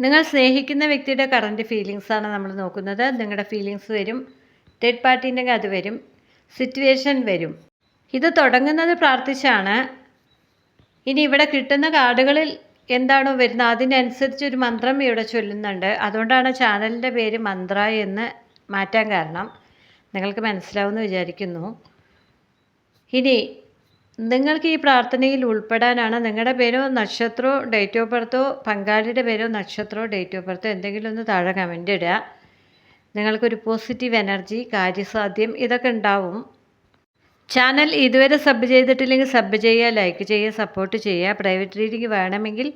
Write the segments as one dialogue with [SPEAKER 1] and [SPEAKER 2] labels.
[SPEAKER 1] നിങ്ങൾ സ്നേഹിക്കുന്ന വ്യക്തിയുടെ കറന്റ് ഫീലിങ്സാണ് നമ്മൾ നോക്കുന്നത്. നിങ്ങളുടെ ഫീലിങ്സ് വരും. തേർഡ് പാർട്ടീന്റെ അത് വരും. സിറ്റുവേഷൻ വരും. ഇത് തുടങ്ങുന്നത് പ്രാർത്ഥിച്ചാണ്. ഇനി ഇവിടെ കിട്ടുന്ന കാർഡുകളിൽ എന്താണോ വരുന്നത്? അതിനനുസരിച്ച് ഒരു മന്ത്രം ഇവിടെ ചൊല്ലുന്നുണ്ട്. അതുകൊണ്ടാണ് ചാനലിന്റെ പേര് മന്ത്ര എന്ന് മാറ്റാൻ കാരണം. നിങ്ങൾക്ക് മനസ്സിലാവുമെന്ന് വിചാരിക്കുന്നു. ഇനി നിങ്ങൾക്ക് ഈ പ്രാർത്ഥനയിൽ ഉൾപ്പെടാനാണ് നിങ്ങളുടെ പേരോ നക്ഷത്രമോ ഡേറ്റ് ഓഫ് ബർത്തോ പങ്കാളിയുടെ പേരോ നക്ഷത്രമോ ഡേറ്റ് ഓഫ് ബർത്തോ എന്തെങ്കിലും ഒന്ന് താഴെ കമന്റ് ഇടുക. നിങ്ങൾക്കൊരു പോസിറ്റീവ് എനർജി കാര്യസാധ്യം ഇതൊക്കെ ഉണ്ടാവും. ചാനൽ ഇതുവരെ സബ് ചെയ്തിട്ടില്ലെങ്കിൽ സബ് ചെയ്യുക ലൈക്ക് ചെയ്യുക സപ്പോർട്ട് ചെയ്യുക പ്രൈവറ്റ് റീഡിംഗ് വേണമെങ്കിൽ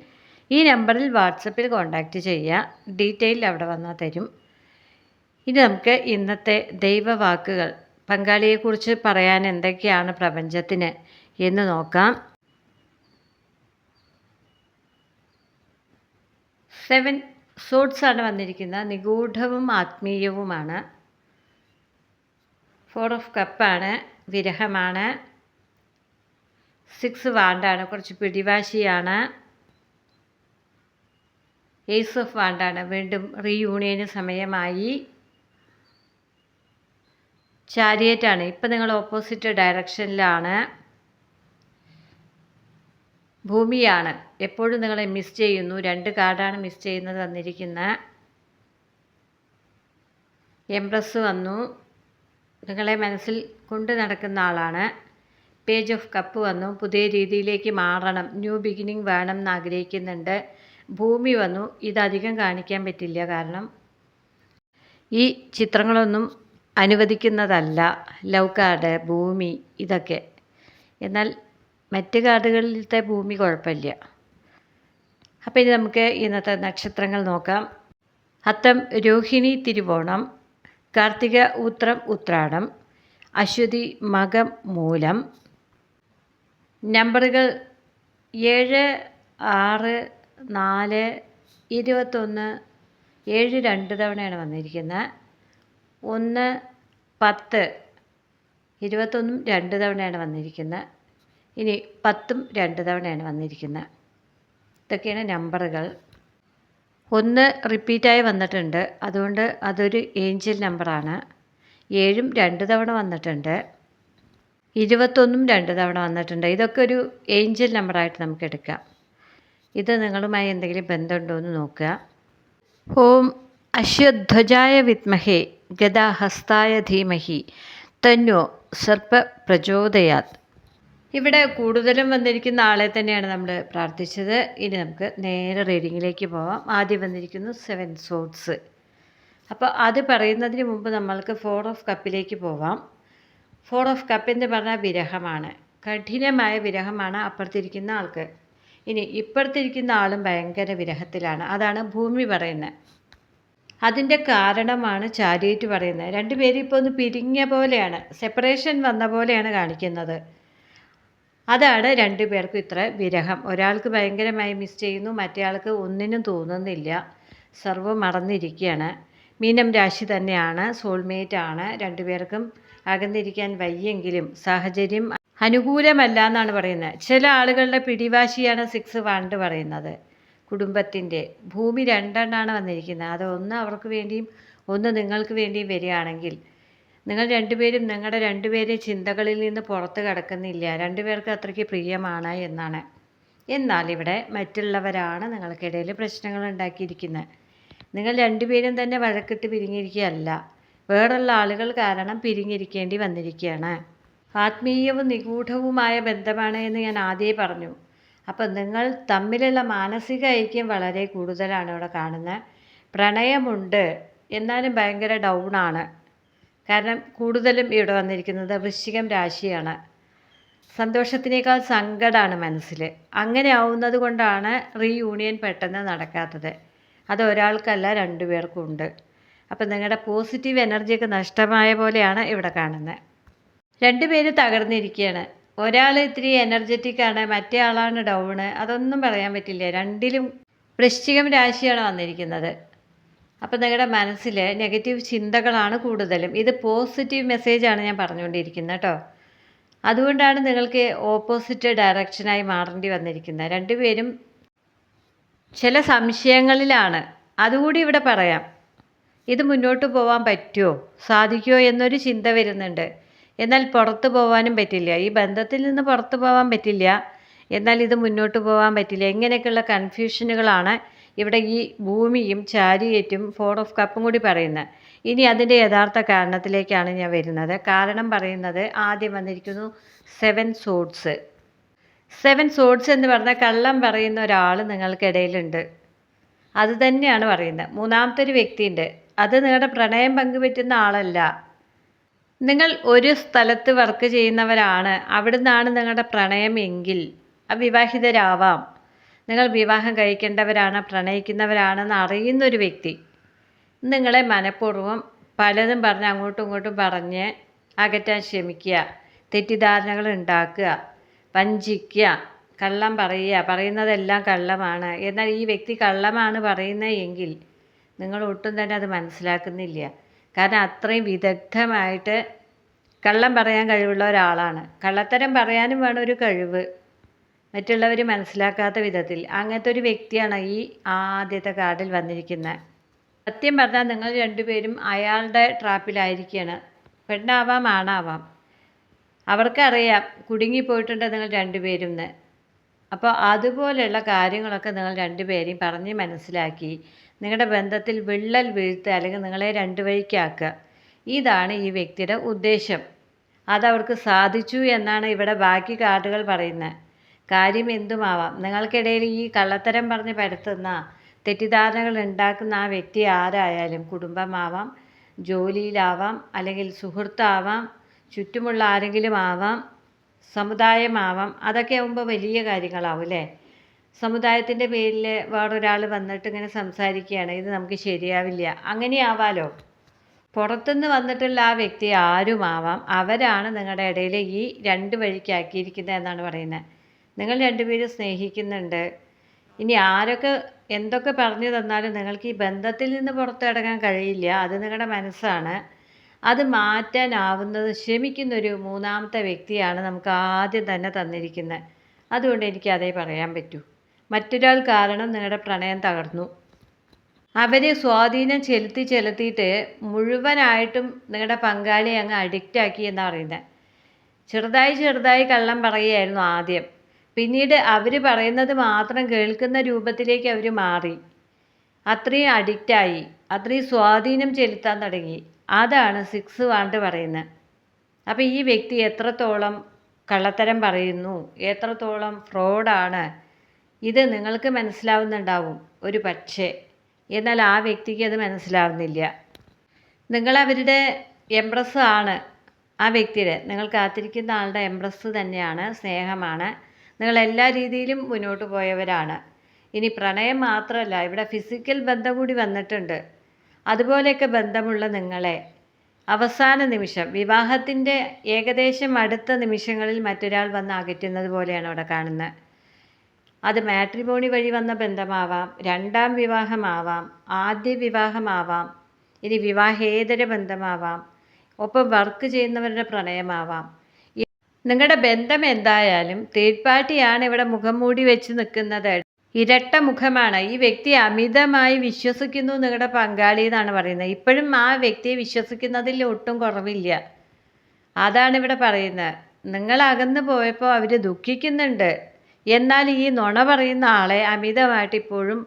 [SPEAKER 1] ഈ നമ്പറിൽ വാട്സപ്പിൽ കോൺടാക്റ്റ് ചെയ്യുക. ഡീറ്റെയിൽ അവിടെ വന്നാൽ തരും. ഇനി നമുക്ക് ഇന്നത്തെ ദൈവവാക്കുകൾ. പങ്കാളിയെക്കുറിച്ച് പറയാൻ എന്തൊക്കെയാണ് പ്രപഞ്ചത്തിന്? എന്ന് നോക്കാം. സെവൻ സോട്ട്സ് ആണ് വന്നിരിക്കുന്നത്. നിഗൂഢവും ആത്മീയവുമാണ്. ഫോർ ഓഫ് കപ്പാണ് വിരഹമാണ്. സിക്സ് വാണ്ടാണ്. കുറച്ച് പിടിവാശിയാണ്. ഏസ് ഓഫ് വാണ്ടാണ് വീണ്ടും റീയൂണിയന് സമയമായി. ചാരിയറ്റാണ് ഇപ്പം നിങ്ങൾ ഓപ്പോസിറ്റ് ഡയറക്ഷനിലാണ് ഭൂമിയാണ്. എപ്പോഴും നിങ്ങളെ മിസ് ചെയ്യുന്നു. രണ്ട് കാർഡാണ് മിസ് ചെയ്യുന്നത് തന്നിരിക്കുന്ന എംപ്രസ് വന്നു. നിങ്ങളെ മനസ്സിൽ കൊണ്ട് നടക്കുന്ന ആളാണ്. പേജ് ഓഫ് കപ്പ് വന്നു. പുതിയ രീതിയിലേക്ക് മാറണം. ന്യൂ ബിഗിനിങ് വേണം എന്ന് ആഗ്രഹിക്കുന്നുണ്ട്. ഭൂമി വന്നു. ഇതധികം കാണിക്കാൻ പറ്റില്ല. കാരണം ഈ ചിത്രങ്ങളൊന്നും അനുവദിക്കുന്നതല്ല. ലവ് കാർഡ് ഭൂമി ഇതൊക്കെ. എന്നാൽ മറ്റ് കാർഡുകളിലത്തെ ഭൂമി കുഴപ്പമില്ല. അപ്പോൾ ഇനി നമുക്ക് ഇന്നത്തെ നക്ഷത്രങ്ങൾ നോക്കാം. അത്തം രോഹിണി തിരുവോണം കാർത്തിക ഉത്രം ഉത്രാടം അശ്വതി മകം മൂലം. നമ്പറുകൾ ഏഴ് ആറ് നാല് ഇരുപത്തൊന്ന് ഏഴ് രണ്ട് തവണയാണ് വന്നിരിക്കുന്നത്. ഒന്ന് പത്ത് ഇരുപത്തൊന്നും രണ്ട് തവണയാണ് വന്നിരിക്കുന്നത്. ഇനി പത്തും രണ്ട് തവണയാണ് വന്നിരിക്കുന്നത് ഇതൊക്കെയാണ് നമ്പറുകൾ. ഒന്ന് റിപ്പീറ്റായി വന്നിട്ടുണ്ട്. അതുകൊണ്ട് അതൊരു ഏഞ്ചൽ നമ്പറാണ്. ഏഴും രണ്ട് തവണ വന്നിട്ടുണ്ട്. ഇരുപത്തൊന്നും രണ്ട് തവണ വന്നിട്ടുണ്ട്. ഇതൊക്കെ ഒരു ഏഞ്ചൽ നമ്പറായിട്ട് നമുക്ക് എടുക്കാം. ഇത് നിങ്ങളുമായി എന്തെങ്കിലും ബന്ധമുണ്ടോ എന്ന് നോക്കുക. ഓം അശ്വധ്വജായ വിത്മഹേ ഗദാഹസ്തായ ധീമഹി. തന്നോ സർപ്പ പ്രചോദയാത് ഇവിടെ കൂടുതലും വന്നിരിക്കുന്ന ആളെ തന്നെയാണ് നമ്മൾ പ്രാർത്ഥിച്ചത്. ഇനി നമുക്ക് നേരെ റീഡിങ്ങിലേക്ക് പോവാം. ആദ്യം വന്നിരിക്കുന്നു സെവൻ സോട്ട്സ് അപ്പോൾ അത് പറയുന്നതിന് മുമ്പ് നമ്മൾക്ക് ഫോർ ഓഫ് കപ്പിലേക്ക് പോവാം. ഫോർ ഓഫ് കപ്പ് എന്ന് പറഞ്ഞാൽ വിരഹമാണ്. കഠിനമായ വിരഹമാണ് അപ്പുറത്തിരിക്കുന്ന ആൾക്ക്. ഇനി ഇപ്പുറത്തിരിക്കുന്ന ആളും ഭയങ്കര വിരഹത്തിലാണ്. അതാണ് ഭൂമി പറയുന്നത്. അതിന്റെ കാരണമാണ് ചാരിയേറ്റ് പറയുന്നത്. രണ്ടുപേരും ഇപ്പോൾ ഒന്ന് പിരിഞ്ഞ പോലെയാണ്. സെപ്പറേഷൻ വന്ന പോലെയാണ് കാണിക്കുന്നത്. അതാണ് രണ്ടു പേർക്കും ഇത്ര വിരഹം. ഒരാൾക്ക് ഭയങ്കരമായി മിസ് ചെയ്യുന്നു മറ്റേയാൾക്ക് ഒന്നിനും തോന്നുന്നില്ല. സർവം മറന്നിരിക്കുകയാണ്. മീനം രാശി തന്നെയാണ് സോൾമേറ്റ് ആണ്. രണ്ടുപേർക്കും അകന്നിരിക്കാൻ വയ്യെങ്കിലും സാഹചര്യം അനുകൂലമല്ല എന്നാണ് പറയുന്നത്. ചില ആളുകളുടെ പിടിവാശിയാണ് സിക്സ് വണ്ട് പറയുന്നത്. കുടുംബത്തിന്റെ ഭൂമി രണ്ടെണ്ണമാണ് വന്നിരിക്കുന്നത്. അത് ഒന്ന് അവർക്ക് വേണ്ടിയും ഒന്ന് നിങ്ങൾക്ക് വേണ്ടിയും വരികയാണെങ്കിൽ നിങ്ങൾ രണ്ടുപേരും നിങ്ങളുടെ രണ്ടുപേരെയും ചിന്തകളിൽ നിന്ന് പുറത്ത് കിടക്കുന്നില്ല. രണ്ടുപേർക്ക് അത്രയ്ക്ക് പ്രിയമാണ് എന്നാണ്. എന്നാൽ ഇവിടെ മറ്റുള്ളവരാണ് നിങ്ങൾക്കിടയിൽ പ്രശ്നങ്ങൾ ഉണ്ടാക്കിയിരിക്കുന്നത്. നിങ്ങൾ രണ്ടുപേരും തന്നെ വഴക്കിട്ട് പിരിഞ്ഞിരിക്കുകയല്ല. വേറുള്ള ആളുകൾ കാരണം പിരിഞ്ഞിരിക്കേണ്ടി വന്നിരിക്കുകയാണ്. ആത്മീയവും നിഗൂഢവുമായ ബന്ധമാണ് എന്ന് ഞാൻ ആദ്യമേ പറഞ്ഞു. അപ്പം നിങ്ങൾ തമ്മിലുള്ള മാനസിക ഐക്യം വളരെ കൂടുതലാണ് ഇവിടെ കാണുന്നത്. പ്രണയമുണ്ട്. എന്നാലും ഭയങ്കര ഡൗൺ ആണ്. കാരണം കൂടുതലും ഇവിടെ വന്നിരിക്കുന്നത് വൃശ്ചികം രാശിയാണ്. സന്തോഷത്തിനേക്കാൾ സങ്കടമാണ് മനസ്സിൽ അങ്ങനെ ആവുന്നത് കൊണ്ടാണ് റീയൂണിയൻ പെട്ടെന്ന് നടക്കാത്തത്. അത് ഒരാൾക്കല്ല രണ്ടു പേർക്കും ഉണ്ട്. അപ്പം നിങ്ങളുടെ പോസിറ്റീവ് എനർജിയൊക്കെ നഷ്ടമായ പോലെയാണ് ഇവിടെ കാണുന്നത്. രണ്ടുപേര് തകർന്നിരിക്കുകയാണ് ഒരാൾ ഇത്തിരി എനർജറ്റിക് ആണ് മറ്റേ ആളാണ് ഡൗണ് അതൊന്നും പറയാൻ പറ്റില്ല. രണ്ടിലും വൃശ്ചികം രാശിയാണ് വന്നിരിക്കുന്നത്. അപ്പോൾ നിങ്ങളുടെ മനസ്സിൽ നെഗറ്റീവ് ചിന്തകളാണ് കൂടുതലും. ഇത് പോസിറ്റീവ് മെസ്സേജാണ് ഞാൻ പറഞ്ഞുകൊണ്ടിരിക്കുന്നത് കേട്ടോ. അതുകൊണ്ടാണ് നിങ്ങൾക്ക് ഓപ്പോസിറ്റ് ഡയറക്ഷനായി മാറേണ്ടി വന്നിരിക്കുന്നത്. രണ്ടുപേരും ചില സംശയങ്ങളിലാണ്. അതുകൂടി ഇവിടെ പറയാം. ഇത് മുന്നോട്ട് പോകാൻ പറ്റുമോ സാധിക്കുമോ എന്നൊരു ചിന്ത വരുന്നുണ്ട്. എന്നാൽ പുറത്ത് പോകാനും പറ്റില്ല. ഈ ബന്ധത്തിൽ നിന്ന് പുറത്ത് പോകാൻ പറ്റില്ല. എന്നാൽ ഇത് മുന്നോട്ട് പോകാൻ പറ്റില്ല. ഇങ്ങനെയൊക്കെയുള്ള കൺഫ്യൂഷനുകളാണ് ഇവിടെ ഈ ഭൂമിയും ചാരിയേറ്റും ഫോർ ഓഫ് കപ്പും കൂടി പറയുന്നത് ഇനി അതിന്റെ യഥാർത്ഥ കാരണത്തിലേക്കാണ് ഞാൻ വരുന്നത്. കാരണം പറയുന്നത് ആദ്യം വന്നിരിക്കുന്നു സെവൻ സോഡ്സ് സെവൻ സോഡ്സ് എന്ന് പറഞ്ഞാൽ കള്ളം പറയുന്ന ഒരാൾ നിങ്ങൾക്കിടയിലുണ്ട്. അത് തന്നെയാണ് പറയുന്നത്. മൂന്നാമത്തെ ഒരു വ്യക്തിയുണ്ട്. അത് നിങ്ങളുടെ പ്രണയം പങ്കുപറ്റുന്ന ആളല്ല. നിങ്ങൾ ഒരു സ്ഥലത്ത് വർക്ക് ചെയ്യുന്നവരാണ്. അവിടുന്നാണ് നിങ്ങളുടെ പ്രണയമെങ്കിൽ അവിവാഹിതരാവാം. നിങ്ങൾ വിവാഹം കഴിക്കേണ്ടവരാണ് പ്രണയിക്കുന്നവരാണെന്ന് അറിയുന്നൊരു വ്യക്തി നിങ്ങളെ മനഃപൂർവം പലതും പറഞ്ഞ് അങ്ങോട്ടും ഇങ്ങോട്ടും പറഞ്ഞ് അകറ്റാൻ ശ്രമിക്കുക തെറ്റിദ്ധാരണകൾ ഉണ്ടാക്കുക വഞ്ചിക്കുക കള്ളം പറയുക പറയുന്നതെല്ലാം കള്ളമാണ്. എന്നാൽ ഈ വ്യക്തി കള്ളമാണ് പറയുന്നത് എങ്കിൽ നിങ്ങൾ ഒട്ടും തന്നെ അത് മനസ്സിലാക്കുന്നില്ല. കാരണം അത്രയും വിദഗ്ധമായിട്ട് കള്ളം പറയാൻ കഴിവുള്ള ഒരാളാണ്. കള്ളത്തരം പറയാനും വേണം ഒരു കഴിവ്. മറ്റുള്ളവർ മനസ്സിലാക്കാത്ത വിധത്തിൽ അങ്ങനത്തെ ഒരു വ്യക്തിയാണ് ഈ ആദ്യത്തെ കാർഡിൽ വന്നിരിക്കുന്നത് സത്യം പറഞ്ഞാൽ നിങ്ങൾ രണ്ടുപേരും അയാളുടെ ട്രാപ്പിലായിരിക്കുകയാണ് പെണ്ണാവാം ആണാവാം. അവർക്കറിയാം കുടുങ്ങിപ്പോയിട്ടുണ്ട് നിങ്ങൾ രണ്ടുപേരും എന്ന് അപ്പോൾ അതുപോലെയുള്ള കാര്യങ്ങളൊക്കെ നിങ്ങൾ രണ്ടുപേരെയും പറഞ്ഞ് മനസ്സിലാക്കി നിങ്ങളുടെ ബന്ധത്തിൽ വിള്ളൽ വീഴ്ത്തുക അല്ലെങ്കിൽ നിങ്ങളെ രണ്ട് വഴിക്കാക്കുക. ഇതാണ് ഈ വ്യക്തിയുടെ ഉദ്ദേശം. അതവർക്ക് സാധിച്ചു എന്നാണ് ഇവിടെ ബാക്കി കാർഡുകൾ പറയുന്നത് കാര്യം എന്തുമാവാം? നിങ്ങൾക്കിടയിൽ ഈ കള്ളത്തരം പറഞ്ഞ് പരത്തുന്ന തെറ്റിദ്ധാരണകൾ ഉണ്ടാക്കുന്ന ആ വ്യക്തി ആരായാലും കുടുംബമാവാം ജോലിയിലാവാം അല്ലെങ്കിൽ സുഹൃത്താവാം ചുറ്റുമുള്ള ആരെങ്കിലും ആവാം സമുദായമാവാം അതൊക്കെ ആകുമ്പോൾ വലിയ കാര്യങ്ങളാവും അല്ലേ? സമുദായത്തിന്റെ പേരിൽ വേറൊരാൾ വന്നിട്ട് ഇങ്ങനെ സംസാരിക്കുകയാണ്. ഇത് നമുക്ക് ശരിയാവില്ല. അങ്ങനെ ആവാലോ? പുറത്തുനിന്ന് വന്നിട്ടുള്ള ആ വ്യക്തി ആരുമാവാം? അവരാണ് നിങ്ങളുടെ ഇടയിൽ ഈ രണ്ട് വഴിക്കാക്കിയിരിക്കുന്നത് എന്നാണ് പറയുന്നത്. നിങ്ങൾ രണ്ടുപേരും സ്നേഹിക്കുന്നുണ്ട്. ഇനി ആരൊക്കെ എന്തൊക്കെ പറഞ്ഞു തന്നാലും നിങ്ങൾക്ക് ഈ ബന്ധത്തിൽ നിന്ന് പുറത്തിറങ്ങാൻ കഴിയില്ല. അത് നിങ്ങളുടെ മനസ്സാണ്. അത് മാറ്റാനാവുന്നത് ശ്രമിക്കുന്നൊരു മൂന്നാമത്തെ വ്യക്തിയാണ് നമുക്ക് ആദ്യം തന്നെ തന്നിരിക്കുന്നത്. അതുകൊണ്ട് എനിക്ക് അതേ പറയാൻ പറ്റൂ. മറ്റൊരാൾ കാരണം നിങ്ങളുടെ പ്രണയം തകർന്നു. അവരെ സ്വാധീനം ചെലുത്തി ചെലുത്തിയിട്ട് മുഴുവനായിട്ടും നിങ്ങളുടെ പങ്കാളിയെ അങ്ങ് അഡിക്റ്റാക്കി എന്നാണ് പറയുന്നത്. ചെറുതായി ചെറുതായി കള്ളം പറയുകയായിരുന്നു ആദ്യം. പിന്നീട് അവർ പറയുന്നത് മാത്രം കേൾക്കുന്ന രൂപത്തിലേക്ക് അവർ മാറി. അത്രയും അഡിക്റ്റായി അത്രയും സ്വാധീനം ചെലുത്താൻ തുടങ്ങി. അതാണ് സിക്സ് വാണ്ട് പറയുന്നത് അപ്പോൾ ഈ വ്യക്തി എത്രത്തോളം കള്ളത്തരം പറയുന്നു? എത്രത്തോളം ഫ്രോഡാണ്? ഇത് നിങ്ങൾക്ക് മനസ്സിലാവുന്നുണ്ടാവും. ഒരു പക്ഷേ. എന്നാൽ ആ വ്യക്തിക്ക് അത് മനസ്സിലാവുന്നില്ല. നിങ്ങൾ അവരുടെ എംപ്രസ് ആണ് ആ വ്യക്തിയുടെ. നിങ്ങൾ കാത്തിരിക്കുന്ന ആളുടെ എംപ്രസ് തന്നെയാണ് സ്നേഹമാണ്. നിങ്ങൾ എല്ലാ രീതിയിലും മുന്നോട്ട് പോയവരാണ്. ഇനി പ്രണയം മാത്രമല്ല ഇവിടെ ഫിസിക്കൽ ബന്ധം കൂടി വന്നിട്ടുണ്ട്. അതുപോലെയൊക്കെ ബന്ധമുള്ള നിങ്ങളെ. അവസാന നിമിഷം വിവാഹത്തിന്റെ ഏകദേശം അടുത്ത നിമിഷങ്ങളിൽ മറ്റൊരാൾ വന്ന് അകറ്റുന്നത് പോലെയാണ് അവിടെ കാണുന്നത്. അത് മാട്രിമോണി വഴി വന്ന ബന്ധമാവാം രണ്ടാം വിവാഹമാവാം ആദ്യ വിവാഹമാവാം ഇനി വിവാഹേതര ബന്ധമാവാം ഒപ്പം വർക്ക് ചെയ്യുന്നവരുടെ പ്രണയമാവാം. നിങ്ങളുടെ ബന്ധം എന്തായാലും തേർഡ് പാർട്ടിയാണ് ഇവിടെ മുഖം മൂടി വെച്ച് നിൽക്കുന്നത്. ഇരട്ട മുഖമാണ്. ഈ വ്യക്തി അമിതമായി വിശ്വസിക്കുന്നു നിങ്ങളുടെ പങ്കാളി എന്നാണ് പറയുന്നത്. ഇപ്പോഴും ആ വ്യക്തിയെ വിശ്വസിക്കുന്നതിൽ ഒട്ടും കുറവില്ല. അതാണ് ഇവിടെ പറയുന്നത്. നിങ്ങൾ അകന്നു പോയപ്പോൾ അവർ ദുഃഖിക്കുന്നുണ്ട്. എന്നാൽ ഈ നുണ പറയുന്ന ആളെ അമിതമായിട്ട് ഇപ്പോഴും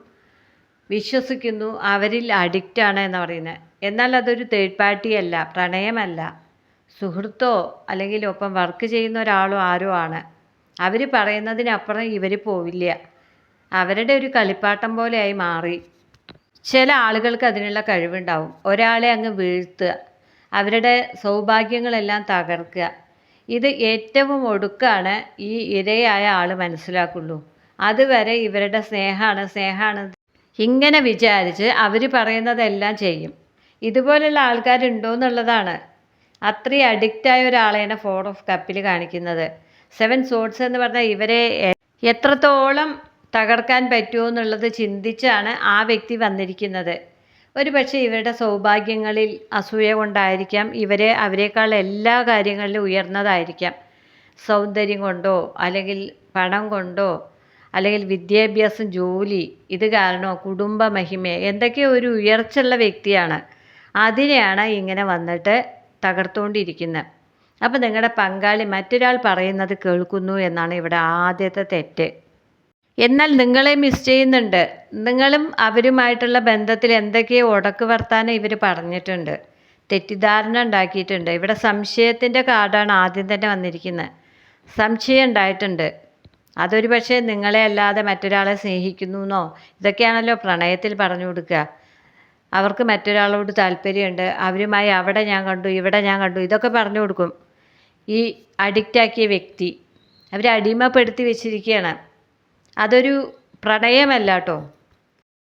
[SPEAKER 1] വിശ്വസിക്കുന്നു. അവരിൽ അഡിക്റ്റാണ് എന്ന് പറയുന്നത്. എന്നാൽ അതൊരു തേർഡ് പാർട്ടിയല്ല പ്രണയമല്ല. സുഹൃത്തോ അല്ലെങ്കിൽ ഒപ്പം വർക്ക് ചെയ്യുന്ന ഒരാളോ ആരോ ആണ്. അവർ പറയുന്നതിനപ്പുറം ഇവർ പോവില്ല. അവരുടെ ഒരു കളിപ്പാട്ടം പോലെയായി മാറി. ചില ആളുകൾക്ക് അതിനുള്ള കഴിവുണ്ടാവും. ഒരാളെ അങ്ങ് വീഴ്ത്തുക. അവരുടെ സൗഭാഗ്യങ്ങളെല്ലാം തകർക്കുക. ഇത് ഏറ്റവും ഒടുക്കാണ് ഈ ഇരയായ ആൾ മനസ്സിലാക്കുള്ളൂ. അതുവരെ ഇവരുടെ സ്നേഹമാണ് സ്നേഹമാണ്. ഇങ്ങനെ വിചാരിച്ച് അവർ പറയുന്നതെല്ലാം ചെയ്യും. ഇതുപോലുള്ള ആൾക്കാരുണ്ടോ എന്നുള്ളതാണ് അത്രയും അഡിക്റ്റായ ഒരാളെയാണ് ഫോർ ഓഫ് കപ്പിൽ കാണിക്കുന്നത്. സെവൻ സോഡ്സ് എന്ന് പറഞ്ഞാൽ ഇവരെ എത്രത്തോളം തകർക്കാൻ പറ്റുമോ എന്നുള്ളത് ചിന്തിച്ചാണ് ആ വ്യക്തി വന്നിരിക്കുന്നത്. ഒരു പക്ഷേ ഇവരുടെ സൗഭാഗ്യങ്ങളിൽ അസൂയ കൊണ്ടായിരിക്കാം ഇവരെ അവരെക്കാൾ എല്ലാ കാര്യങ്ങളിലും ഉയർന്നതായിരിക്കാം. സൗന്ദര്യം കൊണ്ടോ അല്ലെങ്കിൽ പണം കൊണ്ടോ അല്ലെങ്കിൽ വിദ്യാഭ്യാസം ജോലി ഇത് കാരണമോ കുടുംബ മഹിമ എന്തൊക്കെയോ ഒരു ഉയർച്ചയുള്ള വ്യക്തിയാണ്. അതിനെയാണ് ഇങ്ങനെ വന്നിട്ട് തകർത്തുകൊണ്ടിരിക്കുന്നത് അപ്പോൾ നിങ്ങളുടെ പങ്കാളി മറ്റൊരാൾ പറയുന്നത് കേൾക്കുന്നു എന്നാണ് ഇവിടെ ആദ്യത്തെ തെറ്റ്. എന്നാൽ നിങ്ങളെ മിസ് ചെയ്യുന്നുണ്ട്. നിങ്ങളും അവരുമായിട്ടുള്ള ബന്ധത്തിൽ എന്തൊക്കെയോ ഉടക്ക് വർത്താനം ഇവർ പറഞ്ഞിട്ടുണ്ട്. തെറ്റിദ്ധാരണ ഉണ്ടാക്കിയിട്ടുണ്ട്. ഇവിടെ സംശയത്തിന്റെ കാർഡാണ് ആദ്യം തന്നെ വന്നിരിക്കുന്നത് സംശയം ഉണ്ടായിട്ടുണ്ട്. അതൊരു പക്ഷേ നിങ്ങളെ അല്ലാതെ മറ്റൊരാളെ സ്നേഹിക്കുന്നു എന്നോ ഇതൊക്കെയാണല്ലോ പ്രണയത്തിൽ പറഞ്ഞു കൊടുക്കുക. അവർക്ക് മറ്റൊരാളോട് താല്പര്യമുണ്ട്. അവരുമായി അവിടെ ഞാൻ കണ്ടു ഇവിടെ ഞാൻ കണ്ടു ഇതൊക്കെ പറഞ്ഞു കൊടുക്കും. ഈ അഡിക്റ്റാക്കിയ വ്യക്തി അവരെ അടിമപ്പെടുത്തി വെച്ചിരിക്കുകയാണ്. അതൊരു പ്രണയമല്ല കേട്ടോ.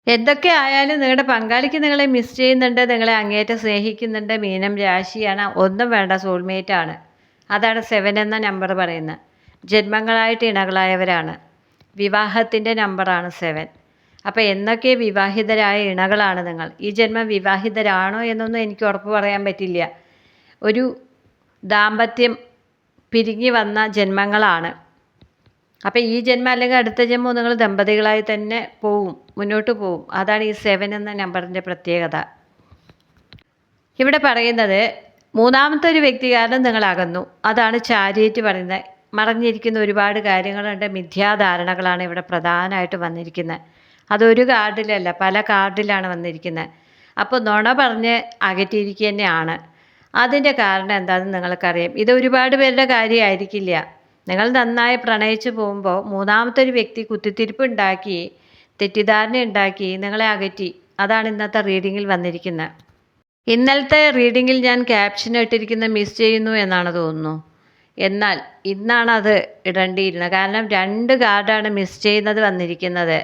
[SPEAKER 1] എന്തൊക്കെ ആയാലും നിങ്ങളുടെ പങ്കാളിക്ക് നിങ്ങളെ മിസ് ചെയ്യുന്നുണ്ട് നിങ്ങളെ അങ്ങേറ്റം സ്നേഹിക്കുന്നുണ്ട് മീനം രാശിയാണ് ഒന്നും വേണ്ട സോൾമേറ്റ് ആണ്. അതാണ് സെവൻ എന്ന നമ്പർ പറയുന്നത്. ജന്മങ്ങളായിട്ട് ഇണകളായവരാണ്. വിവാഹത്തിന്റെ നമ്പറാണ് സെവൻ അപ്പോൾ എന്നൊക്കെ വിവാഹിതരായ ഇണകളാണ് നിങ്ങൾ. ഈ ജന്മം വിവാഹിതരാണോ എന്നൊന്നും എനിക്ക് ഉറപ്പ് പറയാൻ പറ്റില്ല. ഒരു ദാമ്പത്യം പിരിഞ്ഞു വന്ന ജന്മങ്ങളാണ്. അപ്പോൾ ഈ ജന്മം അല്ലെങ്കിൽ അടുത്ത ജന്മം നിങ്ങൾ ദമ്പതികളായി തന്നെ പോവും മുന്നോട്ട് പോവും. അതാണ് ഈ സെവൻ എന്ന നമ്പറിന്റെ പ്രത്യേകത. ഇവിടെ പറയുന്നത് മൂന്നാമത്തെ ഒരു വ്യക്തി കാരണം നിങ്ങൾ അകന്നു അതാണ് ചാരിയേറ്റ് പറയുന്നത്. മറഞ്ഞിരിക്കുന്ന ഒരുപാട് കാര്യങ്ങളുണ്ട്. മിഥ്യാധാരണകളാണ് ഇവിടെ പ്രധാനമായിട്ട് വന്നിരിക്കുന്നത്. അതൊരു കാർഡിലല്ല പല കാർഡിലാണ് വന്നിരിക്കുന്നത് അപ്പോൾ നുണ പറഞ്ഞ് അകറ്റിയിരിക്കുക തന്നെയാണ് അതിന്റെ കാരണം എന്താണെന്ന് നിങ്ങൾക്കറിയാം. ഇത് ഒരുപാട് പേരുടെ കാര്യമായിരിക്കില്ല നിങ്ങൾ നന്നായി പ്രണയിച്ചു പോകുമ്പോൾ മൂന്നാമത്തെ ഒരു വ്യക്തി കുത്തിത്തിരിപ്പ് ഉണ്ടാക്കി തെറ്റിദ്ധാരണ ഉണ്ടാക്കി നിങ്ങളെ അകറ്റി. അതാണ് ഇന്നത്തെ റീഡിങ്ങിൽ വന്നിരിക്കുന്നത് ഇന്നലത്തെ റീഡിങ്ങിൽ ഞാൻ ക്യാപ്ഷൻ ഇട്ടിരിക്കുന്ന മിസ് ചെയ്യുന്നു എന്നാണ് തോന്നുന്നു. എന്നാൽ ഇന്നാണത് ഇടേണ്ടിയിരുന്നത് കാരണം രണ്ട് കാർഡാണ് മിസ് ചെയ്യുന്നത് വന്നിരിക്കുന്നത്.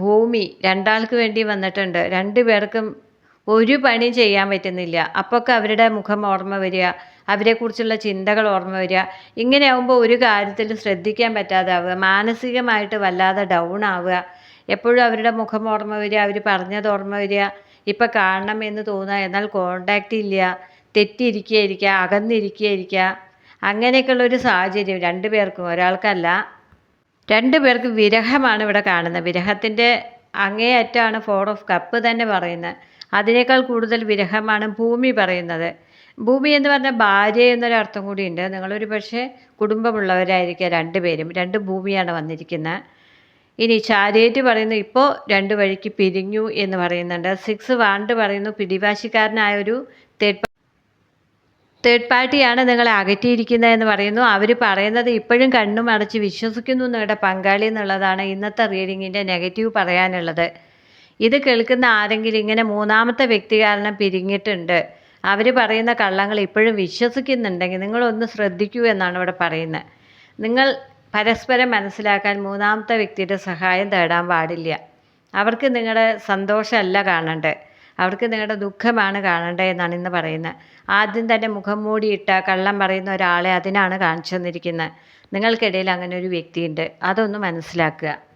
[SPEAKER 1] ഭൂമി രണ്ടാൾക്ക് വേണ്ടി വന്നിട്ടുണ്ട്. രണ്ട് പേർക്കും ഒരു പണി ചെയ്യാൻ പറ്റുന്നില്ല. അപ്പോഴൊക്കെ അവരുടെ മുഖം ഓർമ്മ വരിക അവരെക്കുറിച്ചുള്ള ചിന്തകൾ ഓർമ്മ വരിക. ഇങ്ങനെയാവുമ്പോൾ ഒരു കാര്യത്തിലും ശ്രദ്ധിക്കാൻ പറ്റാതെ ആവുക മാനസികമായിട്ട് വല്ലാതെ ഡൗൺ ആവുക. എപ്പോഴും അവരുടെ മുഖം ഓർമ്മ വരിക അവർ പറഞ്ഞത് ഓർമ്മ വരിക. ഇപ്പം കാണണം എന്ന് തോന്നുക എന്നാൽ കോണ്ടാക്റ്റ് ഇല്ല. തെറ്റിയിരിക്കുക അകന്നിരിക്കുക അങ്ങനെയൊക്കെയുള്ള ഒരു സാഹചര്യം രണ്ട് പേർക്കും ഒരാൾക്കല്ല. രണ്ടു പേർക്ക് വിരഹമാണ് ഇവിടെ കാണുന്നത്. വിരഹത്തിന്റെ അങ്ങേയറ്റാണ് ഫോർ ഓഫ് കപ്പ് തന്നെ പറയുന്നത്. അതിനേക്കാൾ കൂടുതൽ വിരഹമാണ് ഭൂമി പറയുന്നത്. ഭൂമി എന്ന് പറഞ്ഞാൽ ഭാര്യ എന്നൊരു അർത്ഥം കൂടിയുണ്ട്. നിങ്ങളൊരു പക്ഷേ കുടുംബമുള്ളവരായിരിക്കുക രണ്ടുപേരും രണ്ട് ഭൂമിയാണ് വന്നിരിക്കുന്നത്. ഇനി ചാരേറ്റ് പറയുന്നു ഇപ്പോൾ രണ്ട് വഴിക്ക് പിരിഞ്ഞു എന്ന് പറയുന്നുണ്ട്. സിക്സ് വാണ്ട് പറയുന്നു പിടിവാശിക്കാരനായ ഒരു തേർഡ് തേർഡ് പാർട്ടിയാണ് നിങ്ങളെ അകറ്റിയിരിക്കുന്നത് എന്ന് പറയുന്നു. അവർ പറയുന്നത് ഇപ്പോഴും കണ്ണും അടച്ച് വിശ്വസിക്കുന്നു നിങ്ങളുടെ പങ്കാളി എന്നുള്ളതാണ് ഇന്നത്തെ റീഡിങ്ങിന്റെ നെഗറ്റീവ് പറയാനുള്ളത്. ഇത് കേൾക്കുന്ന ആരെങ്കിലും ഇങ്ങനെ മൂന്നാമത്തെ വ്യക്തി കാരണം പിരിഞ്ഞിട്ടുണ്ട്. അവർ പറയുന്ന കള്ളങ്ങൾ ഇപ്പോഴും വിശ്വസിക്കുന്നുണ്ടെങ്കിൽ നിങ്ങളൊന്ന് ശ്രദ്ധിക്കൂ എന്നാണ് ഇവിടെ പറയുന്നത്. നിങ്ങൾ പരസ്പരം മനസ്സിലാക്കാൻ മൂന്നാമത്തെ വ്യക്തിയുടെ സഹായം തേടാൻ പാടില്ല. അവർക്ക് നിങ്ങളുടെ സന്തോഷമല്ല കാണേണ്ടത് അവർക്ക് നിങ്ങളുടെ ദുഃഖമാണ് കാണേണ്ടത് എന്നാണ് ഇന്ന് പറയുന്നത്. ആദ്യം തന്നെ മുഖം മൂടിയിട്ട കള്ളം പറയുന്ന ഒരാളെ അതിനാണ് കാണിച്ചു തന്നിരിക്കുന്നത്. നിങ്ങൾക്കിടയിൽ അങ്ങനെ ഒരു വ്യക്തിയുണ്ട്. അതൊന്ന് മനസ്സിലാക്കുക.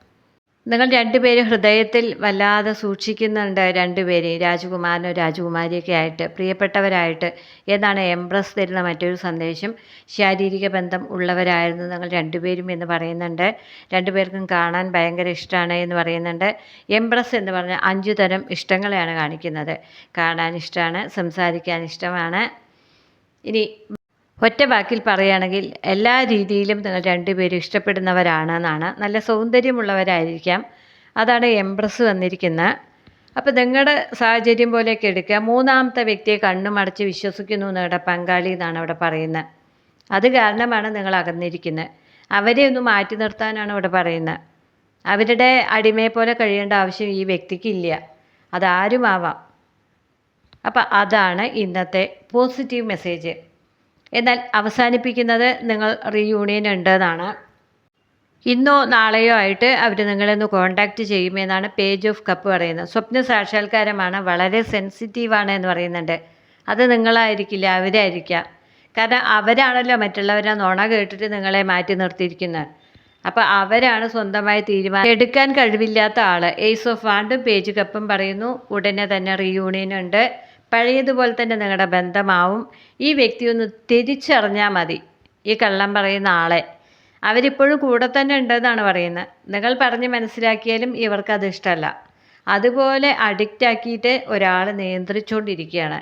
[SPEAKER 1] നിങ്ങൾ രണ്ടുപേരും ഹൃദയത്തിൽ വല്ലാതെ സൂക്ഷിക്കുന്നുണ്ട് രണ്ടുപേരെയും രാജകുമാരനോ രാജകുമാരിയൊക്കെ ആയിട്ട് പ്രിയപ്പെട്ടവരായിട്ട് എന്നാണ് എംപ്രസ് തരുന്ന മറ്റൊരു സന്ദേശം. ശാരീരിക ബന്ധം ഉള്ളവരായിരുന്നു നിങ്ങൾ രണ്ടുപേരും എന്ന് പറയുന്നുണ്ട്. രണ്ടുപേർക്കും കാണാൻ ഭയങ്കര ഇഷ്ടമാണ് എന്ന് പറയുന്നുണ്ട്. എംപ്രസ് എന്ന് പറഞ്ഞാൽ അഞ്ചു തരം ഇഷ്ടങ്ങളെയാണ് കാണിക്കുന്നത്. കാണാൻ ഇഷ്ടമാണ് സംസാരിക്കാൻ ഇഷ്ടമാണ്. ഇനി ഒറ്റ വാക്കിൽ പറയുകയാണെങ്കിൽ എല്ലാ രീതിയിലും നിങ്ങൾ രണ്ടുപേരും ഇഷ്ടപ്പെടുന്നവരാണെന്നാണ്. നല്ല സൗന്ദര്യമുള്ളവരായിരിക്കാം. അതാണ് എംപ്രസ് വന്നിരിക്കുന്നത് അപ്പോൾ നിങ്ങളുടെ സാഹചര്യം പോലെയൊക്കെ എടുക്കുക. മൂന്നാമത്തെ വ്യക്തിയെ കണ്ണുമടച്ച് വിശ്വസിക്കുന്നു നിങ്ങളുടെ പങ്കാളി എന്നാണ് അവിടെ പറയുന്നത്. അത് കാരണമാണ് നിങ്ങൾ അകന്നിരിക്കുന്നത്. അവരെ ഒന്ന് മാറ്റി നിർത്താനാണ് ഇവിടെ പറയുന്നത്. അവരുടെ അടിമയെ പോലെ കഴിയേണ്ട ആവശ്യം ഈ വ്യക്തിക്കില്ല അതാരും ആവാം അപ്പം അതാണ് ഇന്നത്തെ പോസിറ്റീവ് മെസ്സേജ്. എന്നാൽ അവസാനിപ്പിക്കുന്നത് നിങ്ങൾ റീയൂണിയൻ ഉണ്ടെന്നാണ്. ഇന്നോ നാളെയോ ആയിട്ട് അവർ നിങ്ങളെന്ന് കോണ്ടാക്റ്റ് ചെയ്യുമെന്നാണ് പേജ് ഓഫ് കപ്പ് പറയുന്നത്. സ്വപ്ന സാക്ഷാത്കാരമാണ് വളരെ സെൻസിറ്റീവാണ് എന്ന് പറയുന്നുണ്ട്. അത് നിങ്ങളായിരിക്കില്ല അവരായിരിക്കാം. കാരണം അവരാണല്ലോ മറ്റുള്ളവരെ നുണ കേട്ടിട്ട് നിങ്ങളെ മാറ്റി നിർത്തിയിരിക്കുന്നത്. അപ്പോൾ അവരാണ് സ്വന്തമായി തീരുമാനം എടുക്കാൻ കഴിവില്ലാത്ത ആൾ എയ്സ് ഓഫ് വാണ്ടും പേജ് കപ്പും പറയുന്നു. ഉടനെ തന്നെ റീയൂണിയൻ ഉണ്ട്. പഴയതുപോലെ തന്നെ നിങ്ങളുടെ ബന്ധമാവും. ഈ വ്യക്തി ഒന്ന് തിരിച്ചറിഞ്ഞാൽ മതി. ഈ കള്ളം പറയുന്ന ആളെ. അവരിപ്പോഴും കൂടെ തന്നെ ഉണ്ടെന്നാണ് പറയുന്നത്. നിങ്ങൾ പറഞ്ഞ് മനസ്സിലാക്കിയാലും ഇവർക്കത് ഇഷ്ടമല്ല. അതുപോലെ അഡിക്റ്റ് ആക്കിയിട്ട് ഒരാൾ നിയന്ത്രിച്ചുകൊണ്ടിരിക്കുകയാണ്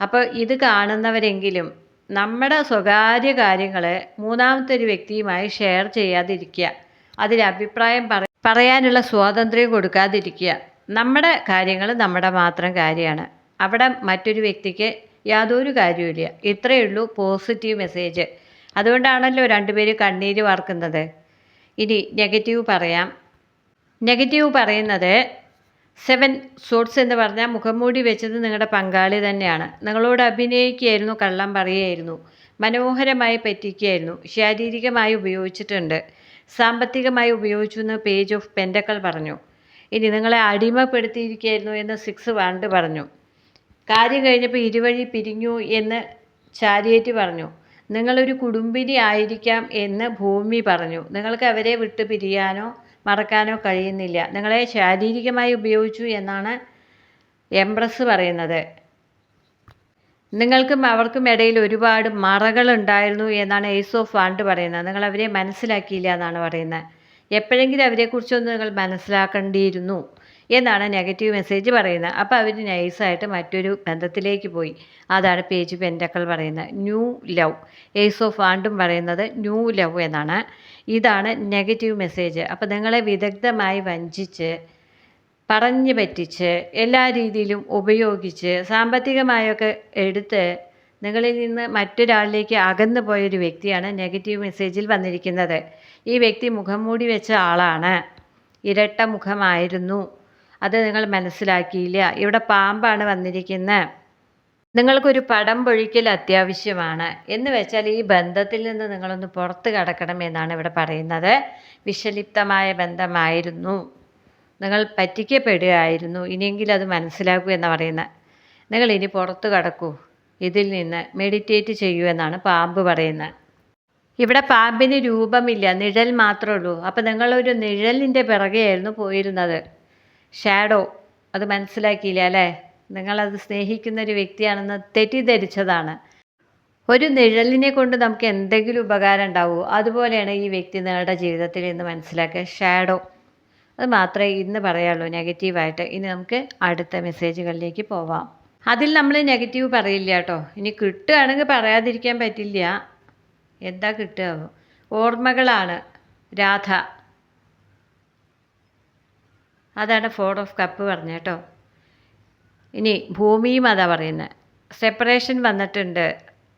[SPEAKER 1] അപ്പോൾ ഇത് കാണുന്നവരെങ്കിലും നമ്മുടെ സ്വകാര്യ കാര്യങ്ങൾ മൂന്നാമത്തെ ഒരു വ്യക്തിയുമായി ഷെയർ ചെയ്യാതിരിക്കുക. അതിൽ അഭിപ്രായം പറ പറയാനുള്ള സ്വാതന്ത്ര്യം കൊടുക്കാതിരിക്കുക. നമ്മുടെ കാര്യങ്ങൾ നമ്മുടെ മാത്രം കാര്യമാണ്. അവിടെ മറ്റൊരു വ്യക്തിക്ക് യാതൊരു കാര്യവുമില്ല. ഇത്രയേ ഉള്ളൂ പോസിറ്റീവ് മെസ്സേജ് അതുകൊണ്ടാണല്ലോ രണ്ടുപേര് കണ്ണീര് വാർക്കുന്നത്. ഇനി നെഗറ്റീവ് പറയാം. നെഗറ്റീവ് പറയുന്നത് സെവൻ സോട്ട്സ് എന്ന് പറഞ്ഞാൽ മുഖംമൂടി വെച്ചത് നിങ്ങളുടെ പങ്കാളി തന്നെയാണ്. നിങ്ങളോട് അഭിനയിക്കുകയായിരുന്നു കള്ളം പറയുകയായിരുന്നു മനോഹരമായി പറ്റിക്കുകയായിരുന്നു ശാരീരികമായി ഉപയോഗിച്ചിട്ടുണ്ട് സാമ്പത്തികമായി ഉപയോഗിച്ചു എന്ന് പേജ് ഓഫ് പെൻഡക്കൾ പറഞ്ഞു. ഇനി നിങ്ങളെ അടിമപ്പെടുത്തിയിരിക്കുകയായിരുന്നു എന്ന് സിക്സ് വാണ്ട് പറഞ്ഞു. കാര്യം കഴിഞ്ഞപ്പോൾ ഇരുവഴി പിരിഞ്ഞു എന്ന് ചാരിയേറ്റ് പറഞ്ഞു. നിങ്ങളൊരു കുടുംബിനി ആയിരിക്കാം എന്ന് ഭൂമി പറഞ്ഞു. നിങ്ങൾക്ക് അവരെ വിട്ടു പിരിയാനോ മറക്കാനോ കഴിയുന്നില്ല. നിങ്ങളെ ശാരീരികമായി ഉപയോഗിച്ചു എന്നാണ് എംപ്രസ് പറയുന്നത്. നിങ്ങൾക്കും അവർക്കും ഇടയിൽ ഒരുപാട് മറകൾ ഉണ്ടായിരുന്നു എന്നാണ് എയ്സ് ഓഫ് വാണ്ട് പറയുന്നത്. നിങ്ങൾ അവരെ മനസ്സിലാക്കിയില്ല എന്നാണ് പറയുന്നത്. എപ്പോഴെങ്കിലും അവരെക്കുറിച്ചൊന്ന് നിങ്ങൾ മനസ്സിലാക്കേണ്ടിയിരുന്നു. എന്നാണ് നെഗറ്റീവ് മെസ്സേജ് പറയുന്നത്. അപ്പോൾ അവർ നൈസായിട്ട് മറ്റൊരു ബന്ധത്തിലേക്ക് പോയി. അതാണ് പേജ് പെന്റക്കൾ പറയുന്നത്. ന്യൂ ലവ് ഏസ് ഓഫ് വാണ്ടും പറയുന്നത് ന്യൂ ലവ് എന്നാണ്. ഇതാണ് നെഗറ്റീവ് മെസ്സേജ് അപ്പോൾ നിങ്ങളെ വിദഗ്ധമായി വഞ്ചിച്ച് പറഞ്ഞു പറ്റിച്ച് എല്ലാ രീതിയിലും ഉപയോഗിച്ച് സാമ്പത്തികമായൊക്കെ എടുത്ത് നിങ്ങളിൽ നിന്ന് മറ്റൊരാളിലേക്ക് അകന്നു പോയൊരു വ്യക്തിയാണ് നെഗറ്റീവ് മെസ്സേജിൽ വന്നിരിക്കുന്നത്. ഈ വ്യക്തി മുഖം മൂടി വെച്ച ആളാണ്. ഇരട്ട മുഖമായിരുന്നു. അത് നിങ്ങൾ മനസ്സിലാക്കിയില്ല. ഇവിടെ പാമ്പാണ് വന്നിരിക്കുന്നത് നിങ്ങൾക്കൊരു പടം പൊഴിക്കൽ അത്യാവശ്യമാണ്. എന്ന് വെച്ചാൽ ഈ ബന്ധത്തിൽ നിന്ന് നിങ്ങളൊന്ന് പുറത്ത് കടക്കണം എന്നാണ് ഇവിടെ പറയുന്നത്. വിഷലിപ്തമായ ബന്ധമായിരുന്നു. നിങ്ങൾ പറ്റിക്കപ്പെടുകയായിരുന്നു. ഇനിയെങ്കിലും അത് മനസ്സിലാക്കൂ എന്ന് പറയുന്നത് നിങ്ങൾ ഇനി പുറത്ത് കടക്കൂ. ഇതിൽ നിന്ന് മെഡിറ്റേറ്റ് ചെയ്യൂ എന്നാണ് പാമ്പ് പറയുന്നത് ഇവിടെ പാമ്പിന് രൂപമില്ല. നിഴൽ മാത്രമേ ഉള്ളൂ. അപ്പോൾ നിങ്ങളൊരു നിഴലിന്റെ പിറകെയായിരുന്നു പോയിരുന്നത്. ഷാഡോ അത് മനസ്സിലാക്കിയില്ല അല്ലേ? നിങ്ങളത് സ്നേഹിക്കുന്ന ഒരു വ്യക്തിയാണെന്ന് തെറ്റിദ്ധരിച്ചതാണ്. ഒരു നിഴലിനെ കൊണ്ട് നമുക്ക് എന്തെങ്കിലും ഉപകാരം ഉണ്ടാവുമോ അതുപോലെയാണ് ഈ വ്യക്തി നിങ്ങളുടെ ജീവിതത്തിൽ ഇന്ന് മനസ്സിലാക്കുക ഷാഡോ. അത് മാത്രമേ ഇന്ന് പറയാനുള്ളൂ നെഗറ്റീവായിട്ട് ഇനി നമുക്ക് അടുത്ത മെസ്സേജുകളിലേക്ക് പോവാം. അതിൽ നമ്മൾ നെഗറ്റീവ് പറയില്ല കേട്ടോ. ഇനി കിട്ടുകയാണെങ്കിൽ പറയാതിരിക്കാൻ പറ്റില്ല. എന്താ കിട്ടുക? ഓർമ്മകളാണ്. രാധ. അതാണ് ഫോർ ഓഫ് കപ്പ് പറഞ്ഞത് കേട്ടോ. ഇനി ഭൂമിയും അതാ പറയുന്നത് സെപ്പറേഷൻ വന്നിട്ടുണ്ട്.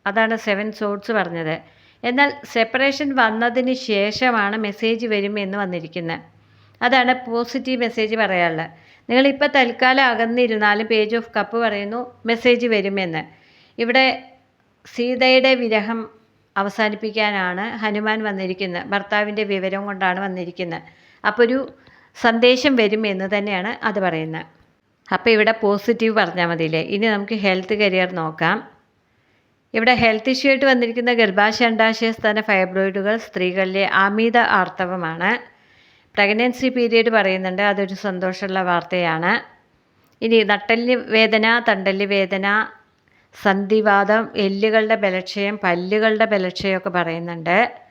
[SPEAKER 1] അതാണ് സെവൻ സോഡ്സ് പറഞ്ഞത്. എന്നാൽ സെപ്പറേഷൻ വന്നതിന് ശേഷമാണ് മെസ്സേജ് വരും എന്ന് വന്നിരിക്കുന്നത് അതാണ് പോസിറ്റീവ് മെസ്സേജ് പറയാനുള്ളത്. നിങ്ങളിപ്പോൾ തൽക്കാലം അകന്നിരുന്നാലും പേജ് ഓഫ് കപ്പ് പറയുന്നു മെസ്സേജ് വരുമെന്ന് ഇവിടെ സീതയുടെ വിരഹം അവസാനിപ്പിക്കാനാണ് ഹനുമാൻ വന്നിരിക്കുന്നത് ഭർത്താവിന്റെ വിവരം കൊണ്ടാണ് വന്നിരിക്കുന്നത് അപ്പോൾ ഒരു സന്ദേശം വരും എന്ന് തന്നെയാണ് അത് പറയുന്നത്. അപ്പോൾ ഇവിടെ പോസിറ്റീവ് പറഞ്ഞാൽ മതിയില്ലേ? ഇനി നമുക്ക് ഹെൽത്ത് കരിയർ നോക്കാം. ഇവിടെ ഹെൽത്ത് ഇഷ്യൂ ആയിട്ട് വന്നിരിക്കുന്ന ഗർഭാശയ അണ്ടാശയ സ്ഥാന ഫൈബ്രോയിഡുകൾ സ്ത്രീകളിലെ അമിത ആർത്തവമാണ്. പ്രഗ്നൻസി പീരീഡ് പറയുന്നുണ്ട്. അതൊരു സന്തോഷമുള്ള വാർത്തയാണ്. ഇനി നട്ടൽ വേദന തണ്ടൽ വേദന സന്ധിവാദം എല്ലുകളുടെ ബലക്ഷയം പല്ലുകളുടെ ബലക്ഷയമൊക്കെ പറയുന്നുണ്ട്.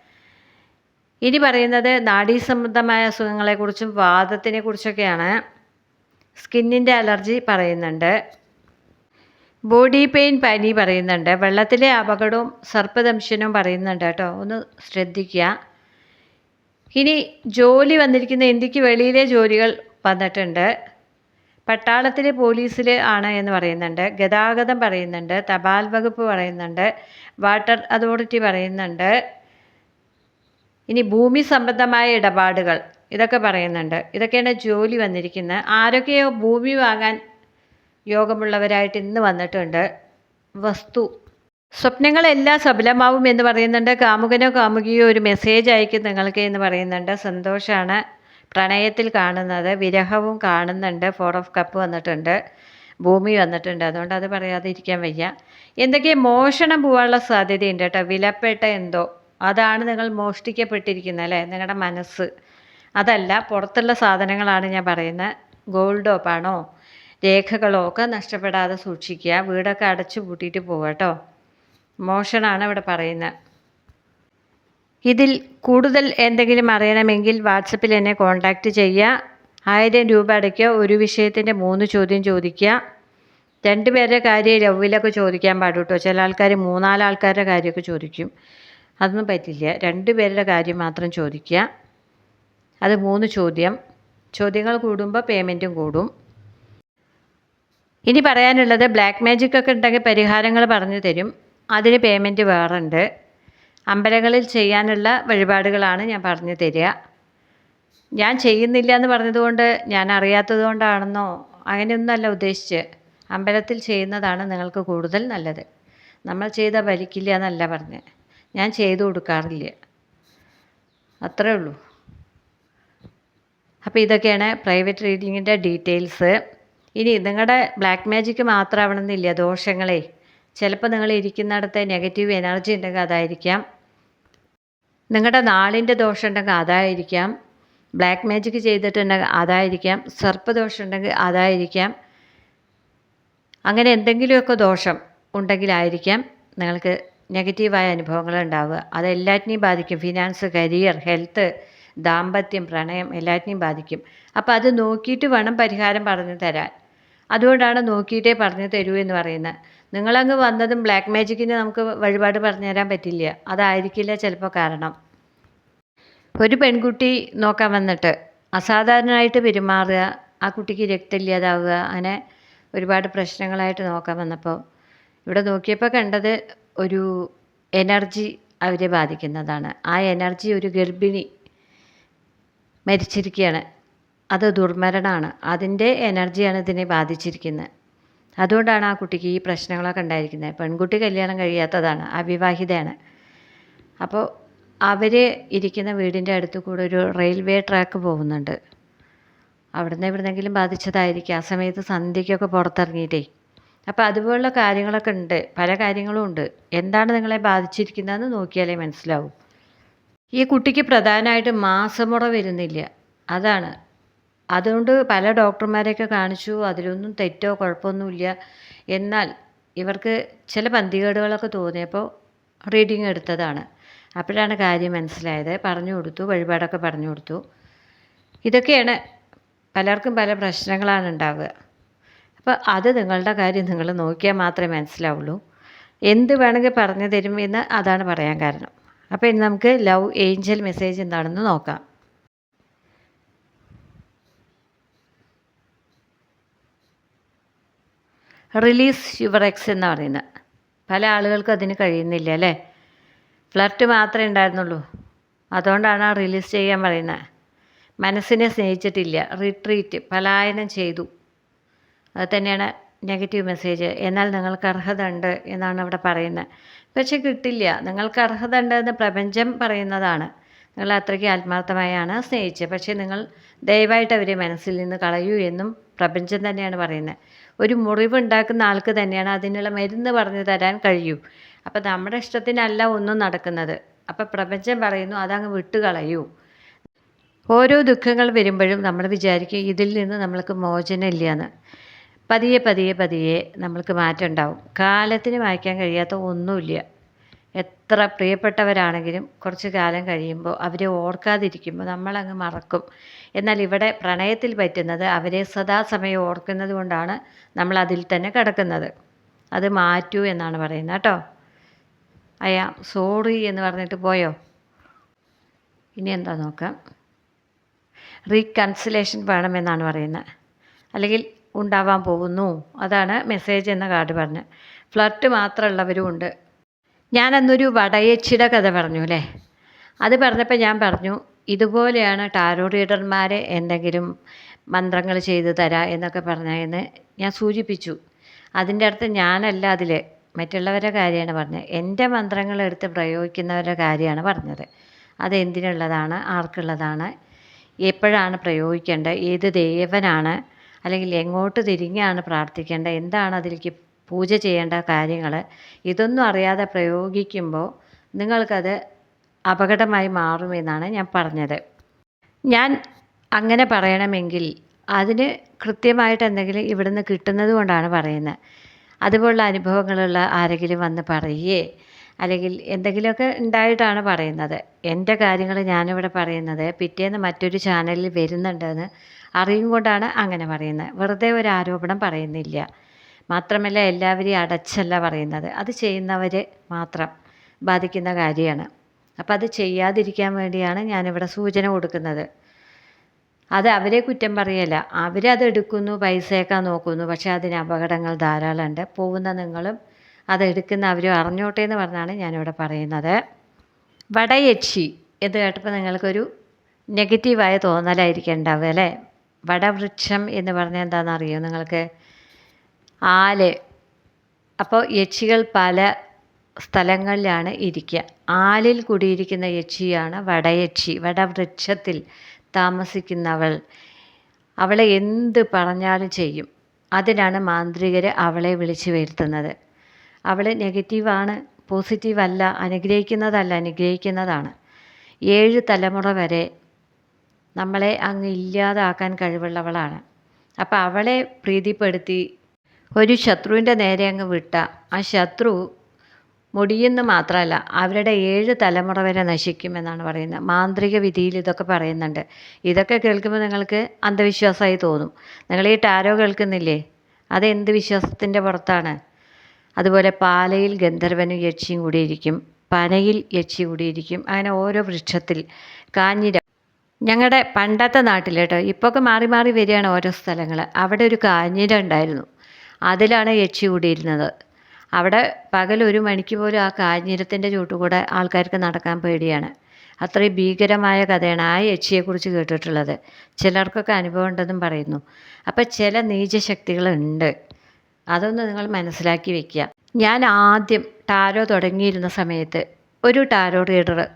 [SPEAKER 1] ഇനി പറയുന്നത് നാഡീസംബന്ധമായ അസുഖങ്ങളെക്കുറിച്ചും വാദത്തിനെ കുറിച്ചൊക്കെയാണ് സ്കിന്നിന്റെ അലർജി പറയുന്നുണ്ട്. ബോഡി പെയിൻ പനി പറയുന്നുണ്ട്. വെള്ളത്തിലെ അപകടവും സർപ്പദംശനവും പറയുന്നുണ്ട് കേട്ടോ. ഒന്ന് ശ്രദ്ധിക്കുക. ഇനി ജോലി വന്നിരിക്കുന്ന ഇന്ത്യയ്ക്ക് വെളിയിലെ ജോലികൾ വന്നിട്ടുണ്ട്. പട്ടാളത്തിൽ പോലീസിൽ ആണ് എന്ന് പറയുന്നുണ്ട്. ഗതാഗതം പറയുന്നുണ്ട്. തപാൽ വകുപ്പ് പറയുന്നുണ്ട്. വാട്ടർ അതോറിറ്റി പറയുന്നുണ്ട്. ഇനി ഭൂമി സംബന്ധമായ ഇടപാടുകൾ. ഇതൊക്കെ പറയുന്നുണ്ട്. ഇതൊക്കെയാണ് ജോലി വന്നിരിക്കുന്നത്. ആരൊക്കെയോ ഭൂമി വാങ്ങാൻ യോഗമുള്ളവരായിട്ട് ഇന്ന് വന്നിട്ടുണ്ട്. വസ്തു. സ്വപ്നങ്ങളെല്ലാം സഫലമാവും എന്ന് പറയുന്നുണ്ട്. കാമുകനോ കാമുകിയോ ഒരു മെസ്സേജ് അയക്കും നിങ്ങൾക്ക് എന്ന് പറയുന്നുണ്ട്. സന്തോഷമാണ് പ്രണയത്തിൽ കാണുന്നത്. വിരഹവും കാണുന്നുണ്ട്. ഫോർ ഓഫ് കപ്പ് വന്നിട്ടുണ്ട്. ഭൂമി വന്നിട്ടുണ്ട്. അതുകൊണ്ട് അത് പറയാതെ ഇരിക്കാൻ വയ്യ. എന്തൊക്കെയോ മോഷണം പോകാനുള്ള സാധ്യതയുണ്ട് കേട്ടോ. വിലപ്പെട്ട എന്തോ. അതാണ് നിങ്ങൾ മോഷ്ടിക്കപ്പെട്ടിരിക്കുന്നത് അല്ലേ? നിങ്ങളുടെ മനസ്സ്. അതല്ല പുറത്തുള്ള സാധനങ്ങളാണ് ഞാൻ പറയുന്നത്. ഗോൾഡോ പണോ രേഖകളോ ഒക്കെ നഷ്ടപ്പെടാതെ സൂക്ഷിക്കുക. വീടൊക്കെ അടച്ചു പൂട്ടിയിട്ട് പോവുക കേട്ടോ. മോഷണമാണ് ഇവിടെ പറയുന്നത്. ഇതിൽ കൂടുതൽ എന്തെങ്കിലും അറിയണമെങ്കിൽ വാട്സപ്പിൽ എന്നെ കോൺടാക്റ്റ് ചെയ്യുക. ആയിരം രൂപ അടയ്ക്കുക. ഒരു വിഷയത്തിന്റെ മൂന്ന് ചോദ്യം ചോദിക്കുക. രണ്ടുപേരുടെ കാര്യം ലവിലൊക്കെ ചോദിക്കാൻ പാടും കേട്ടോ ചില ആൾക്കാർ മൂന്നാലാൾക്കാരുടെ കാര്യമൊക്കെ ചോദിക്കും. അതൊന്നും പറ്റില്ല. രണ്ട് പേരുടെ കാര്യം മാത്രം ചോദിക്കുക. അത് മൂന്ന് ചോദ്യം. ചോദ്യങ്ങൾ കൂടുമ്പോൾ പേയ്മെന്റും കൂടും. ഇനി പറയാനുള്ളത് ബ്ലാക്ക് മാജിക് ഒക്കെ ഉണ്ടെങ്കിൽ പരിഹാരങ്ങൾ പറഞ്ഞു തരും. അതിന് പേയ്മെന്റ് ഉണ്ട്. അമ്പലങ്ങളിൽ ചെയ്യാനുള്ള വഴിപാടുകളാണ് ഞാൻ പറഞ്ഞു തരിക. ഞാൻ ചെയ്യുന്നില്ല എന്ന് പറഞ്ഞതുകൊണ്ട് ഞാൻ അറിയാത്തത് കൊണ്ടാണെന്നോ അങ്ങനെയൊന്നുമല്ല ഉദ്ദേശിച്ച്. അമ്പലത്തിൽ ചെയ്യുന്നതാണ് നിങ്ങൾക്ക് കൂടുതൽ നല്ലത്. നമ്മൾ ചെയ്താൽ ഭരിക്കില്ല എന്നല്ല പറഞ്ഞത് ഞാൻ ചെയ്തു കൊടുക്കാറില്ല. അത്രേ ഉള്ളൂ. അപ്പോൾ ഇതൊക്കെയാണ് പ്രൈവറ്റ് റീഡിങ്ങിന്റെ ഡീറ്റെയിൽസ് ഇനി നിങ്ങളുടെ ബ്ലാക്ക് മാജിക്ക് മാത്രമാവണമെന്നില്ല ദോഷങ്ങളെ. ചിലപ്പോൾ നിങ്ങൾ ഇരിക്കുന്നിടത്തെ നെഗറ്റീവ് എനർജി ഉണ്ടെങ്കിൽ അതായിരിക്കാം. നിങ്ങളുടെ നാളിന്റെ ദോഷം ഉണ്ടെങ്കിൽ അതായിരിക്കാം. ബ്ലാക്ക് മാജിക് ചെയ്തിട്ടുണ്ടെങ്കിൽ അതായിരിക്കാം. സർപ്പദോഷം ഉണ്ടെങ്കിൽ അതായിരിക്കാം. അങ്ങനെ എന്തെങ്കിലുമൊക്കെ ദോഷം ഉണ്ടെങ്കിലായിരിക്കാം നിങ്ങൾക്ക് നെഗറ്റീവായ അനുഭവങ്ങൾ ഉണ്ടാവുക അത് എല്ലാറ്റിനെയും ബാധിക്കും. ഫിനാൻസ് കരിയർ ഹെൽത്ത് ദാമ്പത്യം പ്രണയം എല്ലാറ്റിനെയും ബാധിക്കും. അപ്പോൾ അത് നോക്കിയിട്ട് വേണം പരിഹാരം പറഞ്ഞു തരാൻ. അതുകൊണ്ടാണ് നോക്കിയിട്ടേ പറഞ്ഞു തരൂ എന്ന് പറയുന്നത്. നിങ്ങളങ്ങ് വന്നതും ബ്ലാക്ക് മാജിക്കിന് നമുക്ക് വഴിപാട് പറഞ്ഞു തരാൻ പറ്റില്ല. അതായിരിക്കില്ല ചിലപ്പോൾ കാരണം. ഒരു പെൺകുട്ടി നോക്കാൻ വന്നിട്ട് അസാധാരണമായിട്ട് പെരുമാറുക ആ കുട്ടിക്ക് രക്തമില്ലാതാവുക അങ്ങനെ ഒരുപാട് പ്രശ്നങ്ങളായിട്ട് നോക്കാൻ വന്നപ്പോൾ ഇവിടെ നോക്കിയപ്പോൾ കണ്ടത് ഒരു എനർജി അവരെ ബാധിക്കുന്നതാണ്. ആ എനർജി ഒരു ഗർഭിണി മരിച്ചിരിക്കുകയാണ് അത് ദുർമരണമാണ് അതിന്റെ എനർജിയാണ് ഇതിനെ ബാധിച്ചിരിക്കുന്നത്. അതുകൊണ്ടാണ് ആ കുട്ടിക്ക് ഈ പ്രശ്നങ്ങളൊക്കെ ഉണ്ടായിരിക്കുന്നത്. പെൺകുട്ടി കല്യാണം കഴിയാത്തതാണ് അവിവാഹിതയാണ്. അപ്പോൾ അവർ ഇരിക്കുന്ന വീടിന്റെ അടുത്ത് കൂടെ ഒരു റെയിൽവേ ട്രാക്ക് പോകുന്നുണ്ട്. അവിടുന്ന് എവിടുന്നെങ്കിലും ബാധിച്ചതായിരിക്കും. ആ സമയത്ത് സന്ധ്യയ്ക്കൊക്കെ പുറത്തിറങ്ങിയിട്ടേ അപ്പോൾ അതുപോലുള്ള കാര്യങ്ങളൊക്കെ ഉണ്ട്. പല കാര്യങ്ങളും ഉണ്ട്. എന്താണ് നിങ്ങളെ ബാധിച്ചിരിക്കുന്നതെന്ന് നോക്കിയാലേ മനസ്സിലാവും. ഈ കുട്ടിക്ക് പ്രധാനമായിട്ട് മാസമുറ വരുന്നില്ല. അതാണ്. അതുകൊണ്ട് പല ഡോക്ടർമാരെയൊക്കെ കാണിച്ചു. അതിലൊന്നും തെറ്റോ കുഴപ്പമൊന്നുമില്ല. എന്നാൽ ഇവർക്ക് ചില പന്തികേടുകളൊക്കെ തോന്നിയപ്പോൾ റീഡിങ് എടുത്തതാണ്. അപ്പോഴാണ് കാര്യം മനസ്സിലായത്. പറഞ്ഞു കൊടുത്തു വഴിപാടൊക്കെ പറഞ്ഞു കൊടുത്തു. ഇതൊക്കെയാണ് പലർക്കും പല പ്രശ്നങ്ങളാണ് ഉണ്ടാവുക. അപ്പോൾ അത് നിങ്ങളുടെ കാര്യം നിങ്ങൾ നോക്കിയാൽ മാത്രമേ മനസ്സിലാവുള്ളൂ. എന്ത് വേണമെങ്കിൽ പറഞ്ഞു തരും എന്ന് അതാണ് പറയാൻ കാരണം. അപ്പോൾ ഇനി നമുക്ക് ലവ് ഏഞ്ചൽ മെസ്സേജ് എന്താണെന്ന് നോക്കാം. റിലീസ് യുവർ എക്സ് എന്ന് പറയുന്നത് പല ആളുകൾക്കും അതിന് കഴിയുന്നില്ല അല്ലേ? ഫ്ലർട്ട് മാത്രമേ ഉണ്ടായിരുന്നുള്ളൂ. അതുകൊണ്ടാണ് ആ റിലീസ് ചെയ്യാൻ പറയുന്നത്. മനസ്സിനെ സ്നേഹിച്ചിട്ടില്ല. റിട്രീറ്റ് പലായനം ചെയ്തു. തന്നെയാണ് നെഗറ്റീവ് മെസ്സേജ് എന്നാൽ നിങ്ങൾക്ക് അർഹത ഉണ്ട് എന്നാണ് അവിടെ പറയുന്നത്. പക്ഷെ കിട്ടില്ല. നിങ്ങൾക്ക് അർഹത ഉണ്ട് എന്ന് പ്രപഞ്ചം പറയുന്നതാണ്. നിങ്ങൾ അത്രയ്ക്ക് ആത്മാർത്ഥമായാണ് സ്നേഹിച്ചത്. പക്ഷേ നിങ്ങൾ ദയവായിട്ട് അവരെ മനസ്സിൽ നിന്ന് കളയൂ എന്നും പ്രപഞ്ചം തന്നെയാണ് പറയുന്നത്. ഒരു മുറിവ് ഉണ്ടാക്കുന്ന ആൾക്ക് തന്നെയാണ് അതിനുള്ള മരുന്ന് പറഞ്ഞു തരാൻ കഴിയൂ. അപ്പോൾ നമ്മുടെ ഇഷ്ടത്തിനല്ല ഒന്നും നടക്കുന്നത്. അപ്പോൾ പ്രപഞ്ചം പറയുന്നു അതങ്ങ് വിട്ടുകളയൂ ഓരോ ദുഃഖങ്ങൾ വരുമ്പോഴും നമ്മൾ വിചാരിക്കും ഇതിൽ നിന്ന് നമ്മൾക്ക് മോചനം ഇല്ലയെന്ന് പതിയെ പതിയെ പതിയെ നമ്മൾക്ക് മാറ്റം ഉണ്ടാവും. കാലത്തിന് വായിക്കാൻ കഴിയാത്ത ഒന്നുമില്ല. എത്ര പ്രിയപ്പെട്ടവരാണെങ്കിലും കുറച്ച് കാലം കഴിയുമ്പോൾ അവരെ ഓർക്കാതിരിക്കുമ്പോൾ നമ്മളങ്ങ് മറക്കും. എന്നാൽ ഇവിടെ പ്രണയത്തിൽ പറ്റുന്നത് അവരെ സദാസമയം ഓർക്കുന്നത് കൊണ്ടാണ് നമ്മൾ അതിൽ തന്നെ കിടക്കുന്നത്. അത് മാറ്റൂ എന്നാണ് പറയുന്നത് കേട്ടോ. അയാ സോറി എന്ന് പറഞ്ഞിട്ട് പോയോ? ഇനി എന്താ നോക്കാം? റീകൺസിലേഷൻ വേണമെന്നാണ് പറയുന്നത്. അല്ലെങ്കിൽ ഉണ്ടാവാൻ പോകുന്നു. അതാണ് മെസ്സേജ് എന്ന കാർഡ് പറഞ്ഞ്. ഫ്ലർട്ട് മാത്രമുള്ളവരും ഉണ്ട് ഞാനന്നൊരു വടയച്ചിയുടെ കഥ പറഞ്ഞു അല്ലേ? അത് പറഞ്ഞപ്പോൾ ഞാൻ പറഞ്ഞു ഇതുപോലെയാണ് ടാരോ റീഡർമാരെ എന്തെങ്കിലും മന്ത്രങ്ങൾ ചെയ്തു തരാം എന്നൊക്കെ പറഞ്ഞതെന്ന് ഞാൻ സൂചിപ്പിച്ചു. അതിന്റെ അടുത്ത് ഞാനല്ല അതിൽ മറ്റുള്ളവരുടെ കാര്യമാണ് പറഞ്ഞത്. എന്റെ മന്ത്രങ്ങൾ എടുത്ത് പ്രയോഗിക്കുന്നവരുടെ കാര്യമാണ് പറഞ്ഞത്. അത് എന്തിനുള്ളതാണ് ആർക്കുള്ളതാണ്? എപ്പോഴാണ് പ്രയോഗിക്കേണ്ടത്? ഏത് ദേവനാണ്? അല്ലെങ്കിൽ എങ്ങോട്ട് തിരിഞ്ഞാണ് പ്രാർത്ഥിക്കേണ്ടത്? എന്താണ് അതിലേക്ക് പൂജ ചെയ്യേണ്ട കാര്യങ്ങൾ ഇതൊന്നും അറിയാതെ പ്രയോഗിക്കുമ്പോൾ നിങ്ങൾക്കത് അപകടമായി മാറുമെന്നാണ് ഞാൻ പറഞ്ഞത്. ഞാൻ അങ്ങനെ പറയണമെങ്കിൽ അതിന് കൃത്യമായിട്ട് എന്തെങ്കിലും ഇവിടുന്ന് കിട്ടുന്നത് കൊണ്ടാണ് പറയുന്നത്. അതുപോലുള്ള അനുഭവങ്ങളുള്ള ആരെങ്കിലും വന്ന് പറയേ അല്ലെങ്കിൽ എന്തെങ്കിലുമൊക്കെ ഉണ്ടായിട്ടാണ് പറയുന്നത്. എന്റെ കാര്യങ്ങൾ ഞാനിവിടെ പറയുന്നത് പിറ്റേന്ന് മറ്റൊരു ചാനലിൽ വരുന്നുണ്ടെന്ന് അറിയും കൊണ്ടാണ് അങ്ങനെ പറയുന്നത്. വെറുതെ ഒരു ആരോപണം പറയുന്നില്ല. മാത്രമല്ല എല്ലാവരെയും അടച്ചല്ല പറയുന്നത്. അത് ചെയ്യുന്നവർ മാത്രം ബാധിക്കുന്ന കാര്യമാണ്. അപ്പോൾ അത് ചെയ്യാതിരിക്കാൻ വേണ്ടിയാണ് ഞാനിവിടെ സൂചന കൊടുക്കുന്നത്. അത് അവരെ കുറ്റം പറയല്ല. അവരത് എടുക്കുന്നു പൈസയൊക്കെ നോക്കുന്നു. പക്ഷേ അതിന് അപകടങ്ങൾ ധാരാളമുണ്ട്. പോകുന്ന നിങ്ങളും അത് എടുക്കുന്ന അവരും അറിഞ്ഞോട്ടെ എന്ന് പറഞ്ഞാണ് ഞാനിവിടെ പറയുന്നത്. വടയക്ഷി എന്ന് കേട്ടപ്പോൾ നിങ്ങൾക്കൊരു നെഗറ്റീവായ തോന്നലായിരിക്കും ഉണ്ടാവുക അല്ലേ? വടവൃക്ഷം എന്ന് പറഞ്ഞാൽ എന്താണെന്ന് അറിയോ നിങ്ങൾക്ക്? ആൽ. അപ്പോൾ യക്ഷികൾ പല സ്ഥലങ്ങളിലാണ് ഇരിക്കുക. ആലിൽ കൂടിയിരിക്കുന്ന യക്ഷിയാണ് വടയക്ഷി. വടവൃക്ഷത്തിൽ താമസിക്കുന്നവൾ. അവളെ എന്ത് പറഞ്ഞാലും ചെയ്യും. അതിനാണ് മാന്ത്രികർ അവളെ വിളിച്ചു വരുത്തുന്നത്. അവൾ നെഗറ്റീവാണ് പോസിറ്റീവല്ല അനുഗ്രഹിക്കുന്നതല്ല അനുഗ്രഹിക്കുന്നതാണ്. ഏഴ് തലമുറ വരെ നമ്മളെ അങ്ങ് ഇല്ലാതാക്കാൻ കഴിവുള്ളവളാണ്. അപ്പോൾ അവളെ പ്രീതിപ്പെടുത്തി ഒരു ശത്രുവിന്റെ നേരെ അങ്ങ് വിട്ട. ആ ശത്രു മുടിയെന്ന് മാത്രമല്ല അവരുടെ ഏഴ് തലമുറ വരെ നശിക്കുമെന്നാണ് പറയുന്നത്. മാന്ത്രിക വിധിയിൽ ഇതൊക്കെ പറയുന്നുണ്ട്. ഇതൊക്കെ കേൾക്കുമ്പോൾ നിങ്ങൾക്ക് അന്ധവിശ്വാസമായി തോന്നും. നിങ്ങൾ ഈ ടാരോ കേൾക്കുന്നില്ലേ? അത് എന്ത് വിശ്വാസത്തിന്റെ പുറത്താണ്? അതുപോലെ പാലയിൽ ഗന്ധർവനും യക്ഷിയും കൂടിയിരിക്കും പനയിൽ യക്ഷി കൂടിയിരിക്കും അങ്ങനെ ഓരോ വൃക്ഷത്തിൽ കാഞ്ഞിര ഞങ്ങളുടെ പണ്ടത്തെ നാട്ടിൽ കേട്ടോ ഇപ്പോഴൊക്കെ മാറി മാറി വരികയാണ് ഓരോ സ്ഥലങ്ങൾ അവിടെ ഒരു കാഞ്ഞിര ഉണ്ടായിരുന്നു. അതിലാണ് യക്ഷി കൂടിയിരുന്നത്. അവിടെ പകൽ ഒരു മണിക്ക് പോലും ആ കാഞ്ഞിരത്തിന്റെ ചുട്ടുകൂടെ ആൾക്കാർക്ക് നടക്കാൻ പേടിയാണ്. അത്രയും ഭീകരമായ കഥയാണ് ആ യക്ഷിയെക്കുറിച്ച് കേട്ടിട്ടുള്ളത്. ചിലർക്കൊക്കെ അനുഭവം ഉണ്ടെന്നും പറയുന്നു. അപ്പോൾ ചില നീചശക്തികളുണ്ട്. അതൊന്ന് നിങ്ങൾ മനസ്സിലാക്കി വെക്കുക ഞാൻ ആദ്യം ടാരോ തുടങ്ങിയിരുന്ന സമയത്ത് ഒരു ടാരോ റീഡർ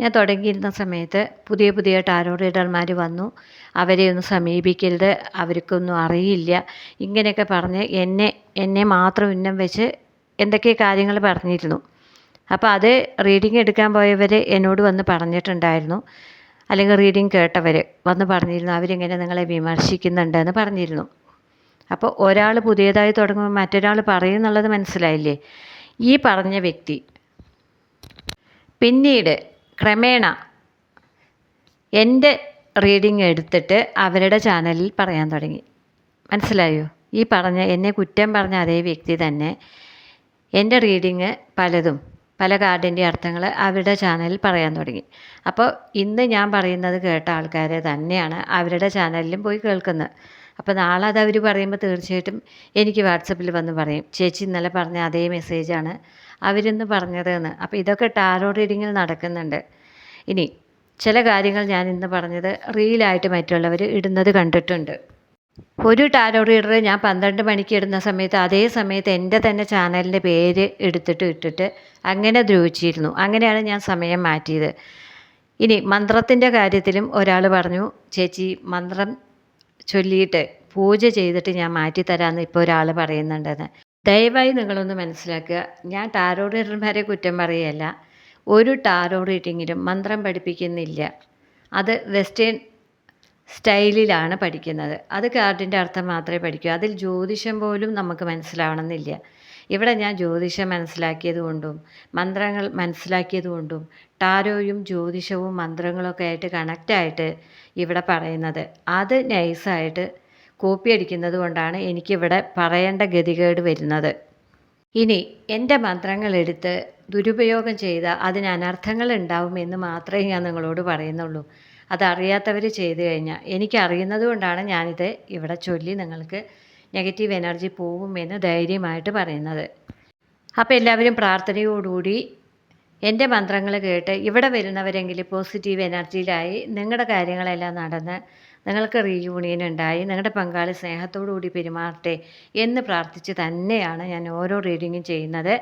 [SPEAKER 1] ഞാൻ തുടങ്ങിയിരുന്ന സമയത്ത് പുതിയ പുതിയ ടാരോ റീഡർമാർ വന്നു. അവരെ ഒന്ന് സമീപിക്കരുത്. അവർക്കൊന്നും അറിയില്ല. ഇങ്ങനെയൊക്കെ പറഞ്ഞ് എന്നെ എന്നെ മാത്രം ഉന്നം വെച്ച് എന്തൊക്കെ കാര്യങ്ങൾ പറഞ്ഞിരുന്നു. അപ്പോൾ അത് റീഡിങ് എടുക്കാൻ പോയവർ എന്നോട് വന്ന് പറഞ്ഞിട്ടുണ്ടായിരുന്നു. അല്ലെങ്കിൽ റീഡിങ് കേട്ടവർ വന്ന് പറഞ്ഞിരുന്നു. അവരിങ്ങനെ നിങ്ങളെ വിമർശിക്കുന്നുണ്ടെന്ന് പറഞ്ഞിരുന്നു. അപ്പോൾ ഒരാൾ പുതിയതായി തുടങ്ങുമ്പോൾ മറ്റൊരാൾ പറയും എന്നുള്ളത് മനസ്സിലായില്ലേ? ഈ പറഞ്ഞ വ്യക്തി പിന്നീട് ക്രമേണ എന്റെ റീഡിങ് എടുത്തിട്ട് അവരുടെ ചാനലിൽ പറയാൻ തുടങ്ങി. മനസ്സിലായോ? ഈ പറഞ്ഞ എന്നെ കുറ്റം പറഞ്ഞ അതേ വ്യക്തി തന്നെ എന്റെ റീഡിങ് പലതും പല കാർഡിന്റെ അർത്ഥങ്ങൾ അവരുടെ ചാനലിൽ പറയാൻ തുടങ്ങി. അപ്പോൾ ഇന്ന് ഞാൻ പറയുന്നത് കേട്ട ആൾക്കാരെ തന്നെയാണ് അവരുടെ ചാനലിലും പോയി കേൾക്കുന്നത്. അപ്പോൾ നാളെ അത് അവർ പറയുമ്പോൾ തീർച്ചയായിട്ടും എനിക്ക് വാട്സപ്പിൽ വന്ന് പറയും. ചേച്ചി ഇന്നലെ പറഞ്ഞ അതേ മെസ്സേജാണ് അവരിന്ന് പറഞ്ഞതെന്ന്. അപ്പോൾ ഇതൊക്കെ ടാരോ റീഡിങ്ങിൽ നടക്കുന്നുണ്ട്. ഇനി ചില കാര്യങ്ങൾ ഞാൻ ഇന്ന് പറഞ്ഞത് റീലായിട്ട് മറ്റുള്ളവർ ഇടുന്നത് കണ്ടിട്ടുണ്ട്. ഒരു ടാരോ റീഡർ ഞാൻ പന്ത്രണ്ട് മണിക്ക് ഇടുന്ന സമയത്ത് അതേ സമയത്ത് എന്റെ തന്നെ ചാനലിന്റെ പേര് എടുത്തിട്ട് ഇട്ടിട്ട് അങ്ങനെ ദ്രോഹിച്ചിരുന്നു. അങ്ങനെയാണ് ഞാൻ സമയം മാറ്റിയത്. ഇനി മന്ത്രത്തിന്റെ കാര്യത്തിലും ഒരാൾ പറഞ്ഞു ചേച്ചി മന്ത്രം ചൊല്ലിയിട്ട് പൂജ ചെയ്തിട്ട് ഞാൻ മാറ്റിത്തരാമെന്ന് ഇപ്പോൾ ഒരാൾ പറയുന്നുണ്ടെന്ന്. ദയവായി നിങ്ങളൊന്ന് മനസ്സിലാക്കുക. ഞാൻ ടാരോ റീഡർമാരെ കുറ്റം പറയുകയല്ല. ഒരു ടാരോ റീഡിങ്ങിലും മന്ത്രം പഠിപ്പിക്കുന്നില്ല. അത് വെസ്റ്റേൺ സ്റ്റൈലിലാണ് പഠിക്കുന്നത്. അത് കാർഡിന്റെ അർത്ഥം മാത്രമേ പഠിക്കൂ. അതിൽ ജ്യോതിഷം പോലും നമുക്ക് മനസ്സിലാവണമെന്നില്ല. ഇവിടെ ഞാൻ ജ്യോതിഷം മനസ്സിലാക്കിയത് കൊണ്ടും മന്ത്രങ്ങൾ മനസ്സിലാക്കിയത് കൊണ്ടും ടാരോയും ജ്യോതിഷവും മന്ത്രങ്ങളൊക്കെ ആയിട്ട് കണക്റ്റായിട്ട് ഇവിടെ പറയുന്നത്. അത് നൈസായിട്ട് കോപ്പി അടിക്കുന്നത് കൊണ്ടാണ് എനിക്കിവിടെ പറയേണ്ട ഗതികേട് വരുന്നത്. ഇനി എന്റെ മന്ത്രങ്ങൾ എടുത്ത് ദുരുപയോഗം ചെയ്ത അതിന് അനർത്ഥങ്ങൾ ഉണ്ടാവുമെന്ന് മാത്രമേ ഞാൻ നിങ്ങളോട് പറയുന്നുള്ളൂ. അതറിയാത്തവർ ചെയ്തു കഴിഞ്ഞാൽ എനിക്കറിയുന്നത് കൊണ്ടാണ് ഞാനിത് ഇവിടെ ചൊല്ലി നിങ്ങൾക്ക് നെഗറ്റീവ് എനർജി പോകുമെന്ന് ധൈര്യമായിട്ട് പറയുന്നത്. അപ്പോൾ എല്ലാവരും പ്രാർത്ഥനയോടുകൂടി എന്റെ മന്ത്രങ്ങൾ കേട്ട് ഇവിടെ വരുന്നവരെങ്കിലും പോസിറ്റീവ് എനർജിയിലായി നിങ്ങളുടെ കാര്യങ്ങളെല്ലാം നടന്ന് നിങ്ങൾക്ക് റീയൂണിയൻ ഉണ്ടായി. നിങ്ങളുടെ പങ്കാളി സ്നേഹത്തോടു കൂടി പെരുമാറട്ടെ എന്ന് പ്രാർത്ഥിച്ച് തന്നെയാണ് ഞാൻ ഓരോ റീഡിങ്ങും ചെയ്യുന്നത്.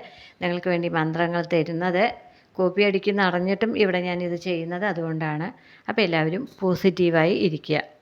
[SPEAKER 1] നിങ്ങൾക്ക് വേണ്ടി മന്ത്രങ്ങൾ തരുന്നത്. കോപ്പി അടിക്കുന്ന അറിഞ്ഞിട്ടും ഇവിടെ ഞാൻ ഇത് ചെയ്യുന്നത് അതുകൊണ്ടാണ്. അപ്പോൾ എല്ലാവരും പോസിറ്റീവായി ഇരിക്കുക.